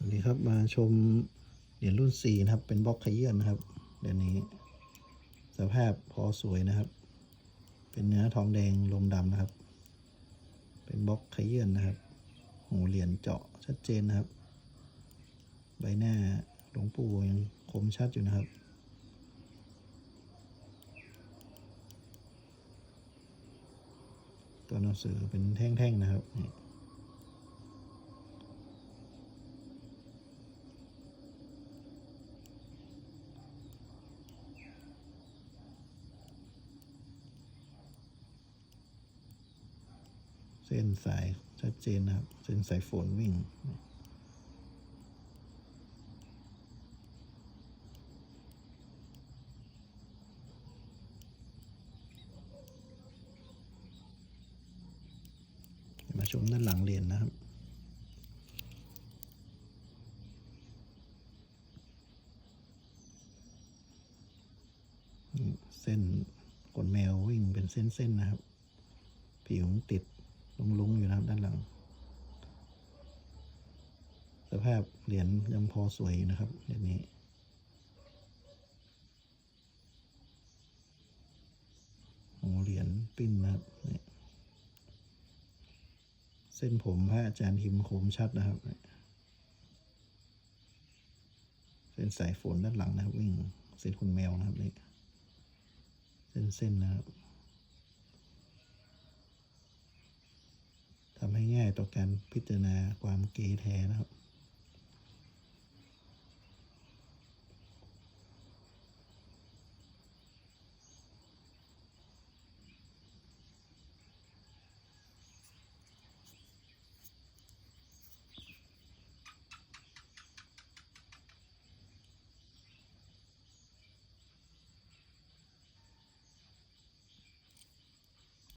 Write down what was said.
สวัสดีครับมาชมเหรียญรุ่น 4 นะครับ เป็นบล็อกขยื่นนะครับเดี๋ยวนี้ สภาพพอสวยนะครับ เป็นเนื้อทองแดงลมดำนะครับ เป็นบล็อกขยื่นนะครับหูเหรียญเจาะชัดเจนนะครับ ใบหน้าหลวงปู่ยังคมชัดอยู่นะครับตัวหนังสือเป็นแท่งๆนะครับ เส้นสายชัดเจนนะครับ เส้นสายฝนวิ่ง มาชมด้านหลังเรียญนะครับเส้นขนแมววิ่งเป็นเส้นๆนะครับ ผิวติด ลุงๆอยู่นะครับด้านหลัง สภาพเหรียญยังพอสวยนะครับเหรียญนี้หัวเหรียญปิ้นนะครับนี่เส้นผมพระอาจารย์หิมโคมชัดนะครับ เส้นสายฝนด้านหลังนะครับวิ่งเส้นคุณแมวนะครับนี่เส้นๆนะครับ ทำให้ง่าย ต่อการพิจารณาความเก๋แท้นะครับ